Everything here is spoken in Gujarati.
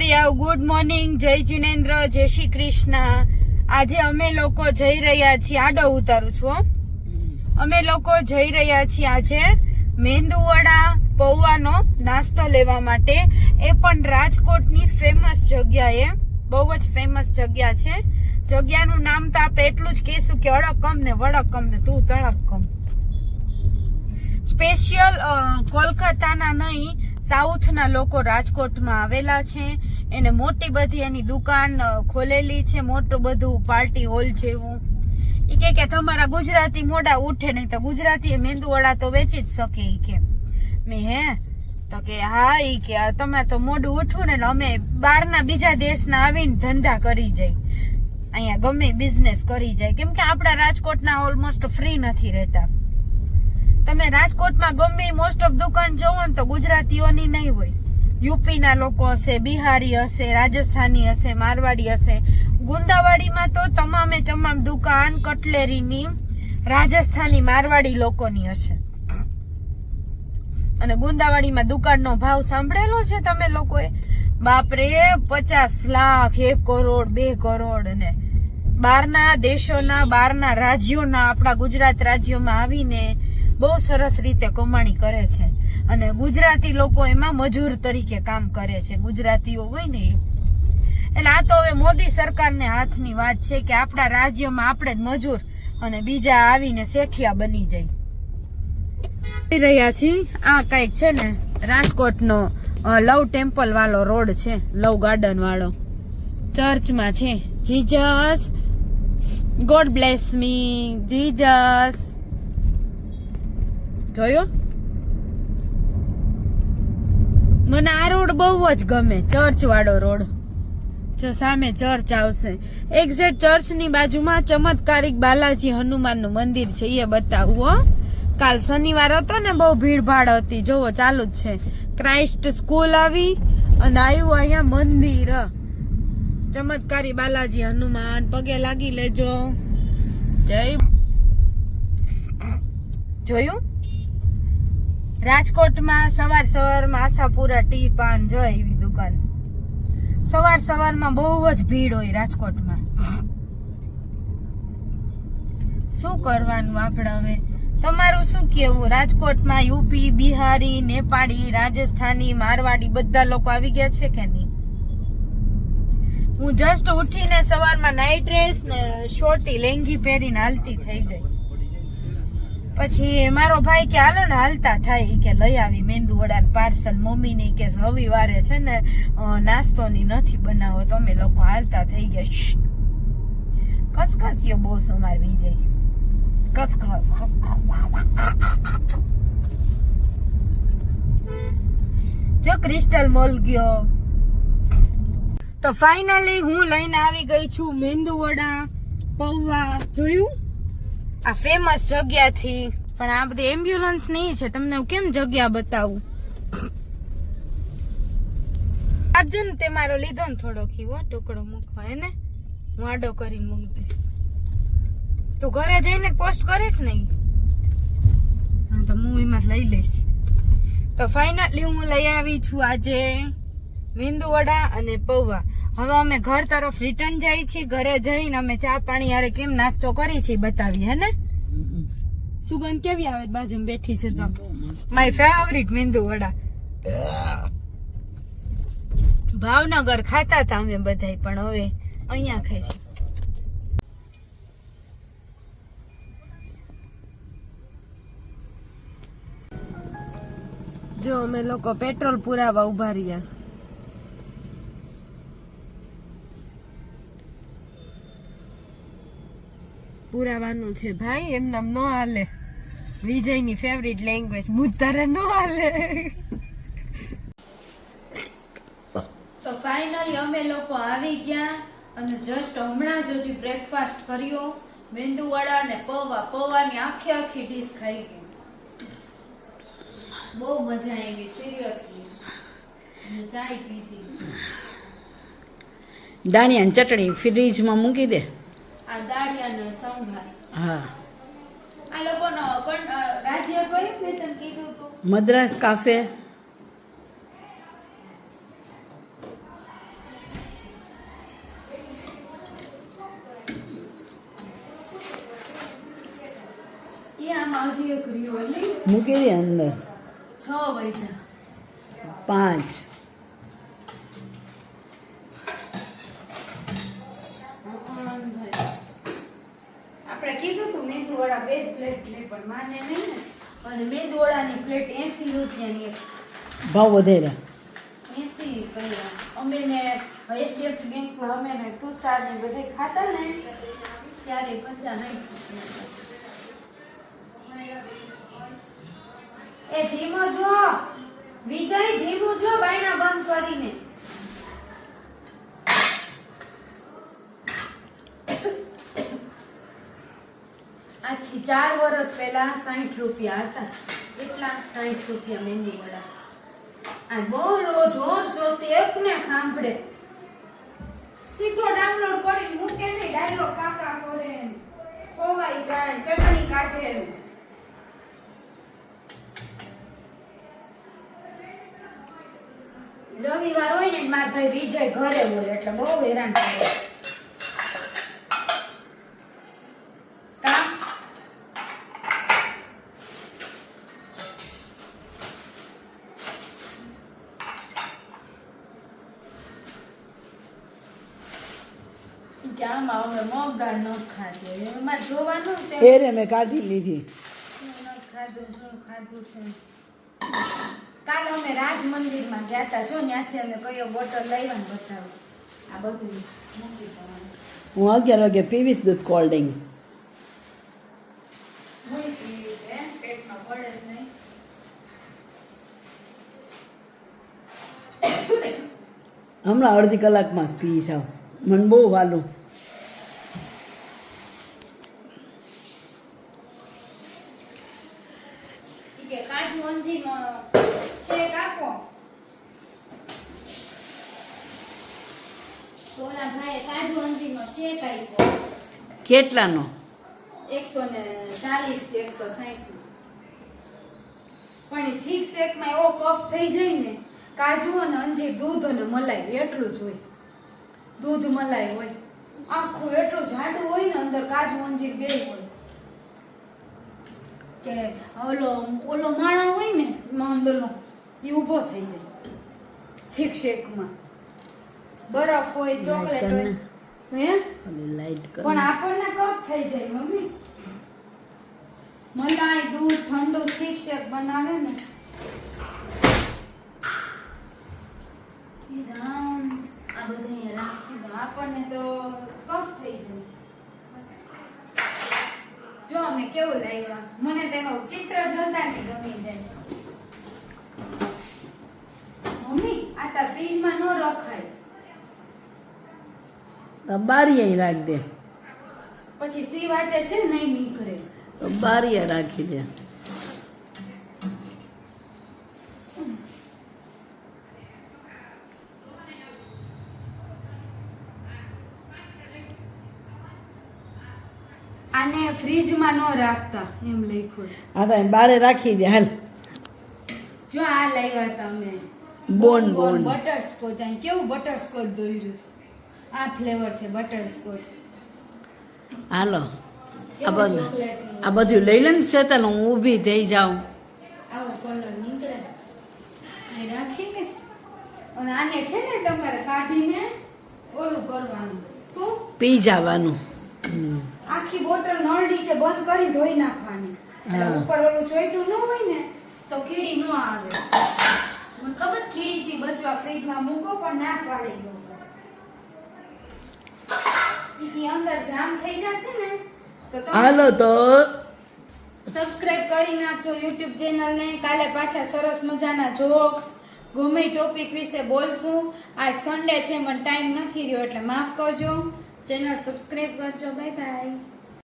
મોરિયા ગુડ મોર્નિંગ જય જિનેન્દ્ર, જય શ્રી કૃષ્ણ. આજે અમે લોકો જઈ રહ્યા છીએ, આડો ઉતારું છું અમે લોકો જઈ રહ્યા છીએ આજે મેંદુવડા પૌવાનો નાસ્તો લેવા માટે. એ પણ રાજકોટની ફેમસ જગ્યાએ બહુ જ ફેમસ જગ્યા છે. જગ્યાનું નામ તો આપણે એટલું જ કહીશું કે અડકમ ને વડકમ ને તું તડકમ સ્પેશિયલ કોલકાતાના નહીં સાઉથના લોકો રાજકોટમાં આવેલા છે. એને મોટી બધી એની દુકાન ખોલેલી છે. મોટું બધું પાર્ટી હોલ જેવું. એ કે કે તમારા ગુજરાતી મોડા ઉઠે નહીં તો ગુજરાતી મેંદુ વડા તો વેચી જ શકે એ કે. મેં હે? તો કે હા એ કે તમે તો મોડું ઉઠવું ને અમે બહારના બીજા દેશના આવીને ધંધા કરી જાય અહીંયા ગમે બિઝનેસ કરી જાય. કેમ કે આપણા રાજકોટના ઓલમોસ્ટ ફ્રી નથી રહેતા. રાજકોટમાં ગમે મોસ્ટ ઓફ દુકાન જોવો ને તો ગુજરાતીઓની નહીં હોય. યુપીના લોકો હશે, બિહારી હશે, રાજસ્થાની હશે, મારવાડી હશે. ગુંદાવાડીમાં તો તમામે તમામ દુકાન, કટલેરીની, રાજસ્થાની, મારવાડી લોકોની હશે. અને ગુંદાવાડીમાં દુકાનનો ભાવ સાંભળેલો છે તમે લોકોએ? બાપરે, પચાસ લાખ, એક કરોડ, બે કરોડ અને બહારના દેશોના બહારના રાજ્યોના, આપણા ગુજરાત રાજ્યોમાં આવીને બહુ સરસ રીતે કમાણી કરે છે. અને ગુજરાતી લોકો એમાં મજૂર તરીકે કામ કરે છે. ગુજરાતીઓ હોય ને એટલે આ તો હવે મોદી સરકારને હાથની વાત છે કે આપણા રાજ્યમાં આપણે જ મજૂર અને બીજા આવીને શેઠિયા બની જાય. રહ્યા છીએ. આ કંઈક છે ને રાજકોટનો લવ ટેમ્પલ વાળો રોડ છે. લવ ગાર્ડન વાળો. ચર્ચમાં છે. Jesus. God bless me. Jesus. જોયો? મને આ રોડ બહુ જ ગમે ચર્ચ વાળો રોડ. જો સામે ચર્ચ આવશે. એક્ઝેક્ટ ચર્ચની બાજુમાં ચમત્કારિક બાલાજી હનુમાનનું મંદિર છે, એ બતાવું, હો. કાલ શનિવાર હતો ને, બહુ ભીડભાડ હતી. જોવો, ચાલુ જ છે. ક્રાઇસ્ટ સ્કૂલ આવી અને આવ્યું અહીંયા મંદિર. ચમત્કારી બાલાજી હનુમાન. પગે લાગી લેજો. જય. જોયું? રાજકોટમાં સવાર સવારમાં આશાપુરા ટી પાન જો એવી દુકાન. સવાર સવારમાં બહુ જ ભીડ હોય રાજકોટમાં. શું કરવાનું આપણે હવે? તમારું શું કેવું? રાજકોટમાં યુપી, બિહારી, નેપાળી, રાજસ્થાની, મારવાડી બધા લોકો આવી ગયા છે કે નહીં? હું જસ્ટ ઉઠીને સવારમાં નાઇટ ડ્રેસ ને શોર્ટી લેંગી પહેરીને હાલતી થઈ ગઈ. પછી મારો ભાઈ કે હાલો ને, હાલતા થાય. કે લઈ આવી મેંદુ વડા પાર્સલ. મમ્મી ની કે રવિવારે છે ને નાસ્તો નાસ્તોની નથી બનાવો. તમે લોકો હાલતા થઈ ગયા. શ્શ. કચકચિયો બહુ સમાર વિજય. કચકચ જો ક્રિસ્ટલ મોલ ગયો. તો ફાઇનલી હું લઈને આવી ગઈ છું મેંદુ વડા પૌવા. જોયું? આ ફેમસ જગ્યાથી. પણ આ બધી એમ્બ્યુલન્સ નહીં છે. તમને હું કેમ જગ્યા બતાવું? આપજો ને તે મારો લીધો ને થોડો ખીવો, ટુકડો મૂકવા, હે ને? હું આડો કરીને મૂકી દઈશ. તું ઘરે જઈને પોસ્ટ કરીશ ને હા, તો જ લઈ લઈશ. તો ફાઇનલી હું લઈ આવી છું આજે. મેંદુ વડા અને પૌવા. હવે અમે ઘર તરફ રિટર્ન જઈએ છીએ, ઘરે જઈને અમે ચા પાણી યારે કેમ નાસ્તો કરી છે બતાવી હે ને? સુગંધ કેવી આવે બાજુ બેઠી છે તો? માય ફેવરિટ મેંદુ વડા. ભાવનગર ખાતા હતા અમે બધાય, પણ હવે અહીંયા ખાય છે. જો અમે લોકો પેટ્રોલ પુરાવા ઊભા રહ્યા. પુરાવાનું છે ભાઈ એમ નામ નો હાલે. વિજયની ફેવરિટ લેંગ્વેજ મુદ્દારે નો હાલે. તો ફાઇનલી અમે લોકો આવી ગયા અને જસ્ટ હમણાં જ હજી બ્રેકફાસ્ટ કર્યો. મેંદુ વડા ને પૌવા પૌવાની આખી આખી ડીશ ખાઈ ગઈ. બહુ મજા આવી સિરિયસલી ચાય પીધી. દાણિયાની ચટણી ફ્રીજમાં મૂકી દે. આ દાળિયાનો સંભાર. હા. આ લોકોનો પણ રાજ્ય કયું મેં તને કીધું મદ્રાસ કાફે. મૂકી દે અંદર. છ વૈધા પાંચ. પણ માને નહીં ને. અને મેં વડાની પ્લેટ એસી રૂપિયાની એક. ભાવ વધેરા એસી કર્યા. અમે ને એચડીએફસી બેંકમાં અમે ને તુષાર ને બધે ખાતા ને ત્યારે પચાસ એ ધીમો જો વિજય ધીમું જો બાયણા બંધ કરીને આજથી ચાર વર્ષ પહેલા સાઠ રૂપિયા હતા. એટલા સાઠ રૂપિયા મહેંદી વડા. આ બહુ રોજ રોજ જોતી એક ને સાંભળે. સીધો ડાઉનલોડ કરી મૂકે નહીં ડાયલોગ પાકા કરે ખોવાઈ જાય, ચટણી કાઢે રવિવાર હોય ને મારા ભાઈ વિજય ઘરે હોય એટલે બહુ હેરાન કરે કામ કે આમાં હવે મગ દાળ ન ખાતી એમાં જોવાનું તે એ રે મેં કાઢી લીધી. કાલે અમે રાજ મંદિરમાં ગયા હતા જો ત્યાંથી અમે કયો બોટલ લાવ્યા ને બતાવો. આ બધું હું અગિયાર વાગે પીવીશ દૂધ કોલ્ડ ડ્રિંક હમણાં અડધી કલાકમાં પી જાઉં મને બહુ વાલું ઈ કે કાજુ અંજીરનો શેક આપો સોના ભાઈએ કાજુ અંજીરનો શેક આપ્યો. કેટલાનો? એકસો ને ચાલીસ કે એકસો સાઠ પણ એ થીક શેકમાં એવો કફ થઈ જાય ને કાજુ અને અંજીર દૂધ અને મલાઈ એટલું જ હોય. દૂધ મલાઈ હોય. આખું એટલું જાડું હોય ને અંદર કાજુ અંજીર બે હોય. કે ઓલો ઓલો માણો હોય ને માંદલો એ ઊભો થઈ જાય. થીક શેકમાં. બરફ હોય ચોકલેટ હોય. હે? લાઈટ કર. પણ આપણને કફ થઈ જાય મમ્મી. મલાઈ દૂધ ઠંડુ થીક શેક બનાવે ને. રામ આ બધે રાખી દો. આપણને તો કફ થઈ જાય. જો અમે કેવું લાવ્યા મને તેનું ચિત્ર જોતા જ ગમી જાય. મમ્મી આ તો ફ્રીજમાં ન રખાય. તો બારીએ રાખી દે. પછી સી વાતે છે નહીં નીકળે. તો બારીએ રાખી દે. આને ફ્રીજમાં ન રાખતા એમ લખ્યું છે. હા તો બારે રાખી દે હાલ. જો આ લાવ્યા તમે. બોન બોન. બટરસ્કોચ અહીં કેવું બટરસ્કોચ દોર્યું છે? આ ફ્લેવર છે બટર સ્કોચ. હાલો આ બધું. આ બધું લઈ લે ને શેતલ હું ઊભી થઈ જાઉં. આવો કલર નીકળે. રાખીને. અને આને છે ને તમારે કાઢીને ઓલું કરવાનું. શું? પી જવાનું આખી બોટલ નળડી છે બંધ કરી ધોઈ નાખવાની. ઉપર ઓલું જોઈતું ન હોય ને તો કીડી ન આવે. મને ખબર કીડીથી બચવા ફ્રીજમાં મૂકો પણ ના પાડી દો. ઈ અંદર જામ થઈ જશે ને તો હાલો તો. સબસ્ક્રાઇબ કરી નાખજો યુટ્યુબ ચેનલને કાલે પાછા સરસ મજાના જોક્સ ગમે ટોપિક વિશે બોલશું. આજ સન્ડે છે મને ટાઈમ નથી રહ્યો એટલે માફ કરજો. ચેનલ સબસ્ક્રાઇબ કરજો. Bye bye